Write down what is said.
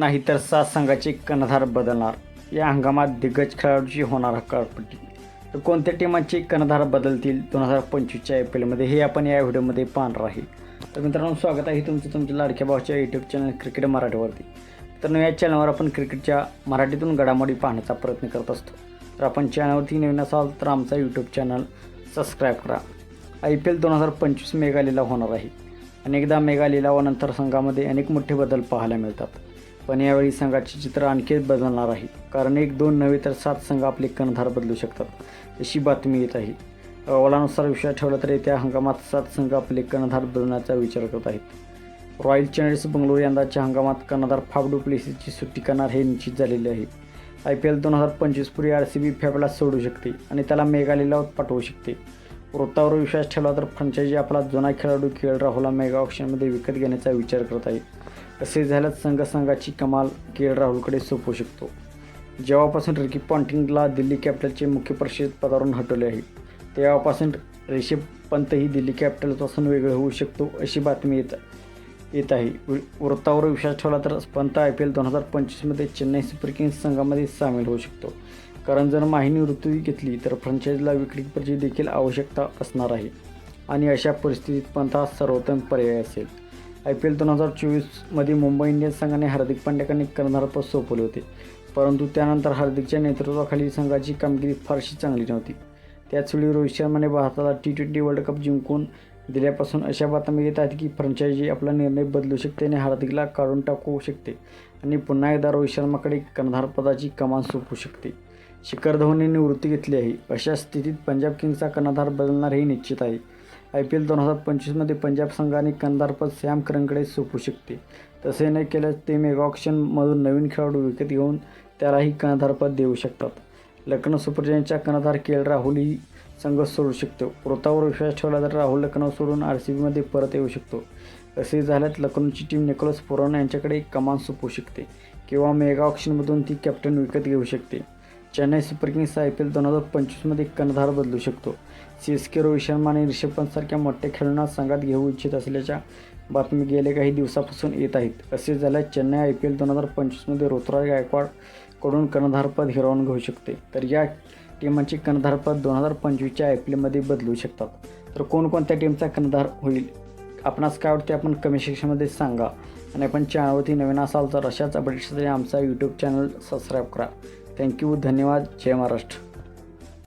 नाही तर सात संघाचे कर्णधार बदलणार. या हंगामात दिग्गज खेळाडूची होणार हकालपट्टी. तर कोणत्या टीमांचे कर्णधार बदलतील दोन हजार पंचवीसच्या आय पी एलमध्ये हे आपण या व्हिडिओमध्ये पाहणार आहे. तर मित्रांनो स्वागत आहे तुमचं तुमच्या लाडक्या भावाच्या यूट्यूब चॅनल क्रिकेट मराठीवरती. तर या चॅनलवर आपण क्रिकेटच्या मराठीतून घडामोडी पाहण्याचा प्रयत्न करत असतो. तर आपण चॅनलवरती नवीन असाल तर आमचा यूट्यूब चॅनल सबस्क्राईब करा. आय पी एल दोन हजार पंचवीस मेगा लिलाव होणार आहे. अनेकदा मेगा लिलावानंतर संघामध्ये अनेक मोठे बदल पाहायला मिळतात. पण यावेळी संघाचे चित्र आणखीच बदलणार आहे. कारण एक दोन नव्हे तर सात संघ आपले कर्णधार बदलू शकतात अशी बातमी येत आहे. अहवालानुसार विश्वास ठेवला तर येत्या हंगामात सात संघ आपले कर्णधार बदलण्याचा विचार करत आहेत. रॉयल चॅलेंजर्स बंगलोर यंदाच्या हंगामात कर्णधार फाफ डुप्लेसीची सुट्टी करणार हे निश्चित झालेले आहे. आय पी एल दोन हजार पंचवीसपूर्वी आर सी बी फॅबला सोडू शकते आणि त्याला मेगा पाठवू शकते. वृत्तावर विश्वास ठेवला तर फ्रँचायझी आपला जुना खेळाडू खेळ एल राहुलला मेगा ऑप्शनमध्ये विकत घेण्याचा विचार करत आहे. असे झाल्यास संघासंघाची कमाल के एल राहुलकडे सोपवू शकतो. जेव्हापासून रिकी पॉन्टिंगला दिल्ली कॅपिटलचे मुख्य परिषद पदावरून हटवले आहे तेव्हापासून रिषभ पंतही दिल्ली कॅपिटलपासून वेगळे होऊ शकतो अशी बातमी येत येत आहे. वृत्तावर विश्वास ठेवला तर पंत आय पी एल दोन हजार पंचवीसमध्ये चेन्नई सुपर किंग्स संघामध्ये सामील होऊ शकतो. कारण जर माहिनी ऋतू घेतली तर फ्रँचायझीला विक्रीची देखील आवश्यकता असणार आहे. आणि अशा परिस्थितीत पंत हा सर्वोत्तम पर्याय असेल. आय पी एल दोन हजार चोवीसमध्ये मुंबई इंडियन्स संघाने हार्दिक पांड्याकडे कर्णधारपद सोपवले होते. परंतु त्यानंतर हार्दिकच्या नेतृत्वाखाली संघाची कामगिरी फारशी चांगली नव्हती. त्याचवेळी रोहित शर्माने भारताला टी ट्वेंटी वर्ल्ड कप जिंकून दिल्यापासून अशा बातम्या येत आहेत की फ्रँचायझी आपला निर्णय बदलू शकते आणि हार्दिकला काढून टाकू शकते. आणि पुन्हा एकदा रोहित शर्माकडे कर्णधारपदाची कमान सोपू शकते. शिखर धवनने निवृत्ती घेतली आहे. अशा स्थितीत पंजाब किंग्सचा कर्णधार बदलणार हे निश्चित आहे. आय पी एल दोन हजार पंचवीसमध्ये पंजाब संघाने कंदारपद सॅम करंकडे सोपू शकते. तसे न केल्यास ते मेगा ऑप्शनमधून नवीन खेळाडू विकत घेऊन त्यालाही कर्णधारपद देऊ शकतात. लखनौ सुपर जायंटचा कर्णधार के एल राहुलही संघ सोडू शकतो. वृत्तावर विश्वास ठेवला तर राहुल लखनौ सोडून आर सी बीमध्ये परत येऊ शकतो. असे झाल्यास लखनौची टीम निकोलस पुरवण यांच्याकडे कमान सोपू शकते किंवा मेगा ऑप्शनमधून ती कॅप्टन विकत घेऊ शकते. Chennai Super Kings I P L दोन हजार पंचवीसमध्ये कर्णधार बदलू शकतो. C S K Rohit Sharma आणि ऋषभ पंतसारख्या मोठ्या खेळाडूंना संघात घेऊ इच्छित असल्याच्या बातमी गेल्या काही दिवसापासून येत आहेत. असे झाल्यास चेन्नई आय पी एल दोन हजार पंचवीसमध्ये ऋतुराज गायकवाडकडून कर्णधारपद हिरावून घेऊ शकते. तर या टीमांचे कर्णधारपद दोन हजार पंचवीसच्या आय पी एलमध्ये बदलू शकतात. तर कोणकोणत्या टीमचा कर्णधार होईल? आपणास काय वाटते? आपण कमी सेक्शनमध्ये सांगा. आणि आपण चॅनलवरती नवीन असाल तर अशाच अपडेट्ससाठी आमचा यूट्यूब चॅनल सबस्क्राईब करा. थँक्यू धन्यवाद. जय महाराष्ट्र.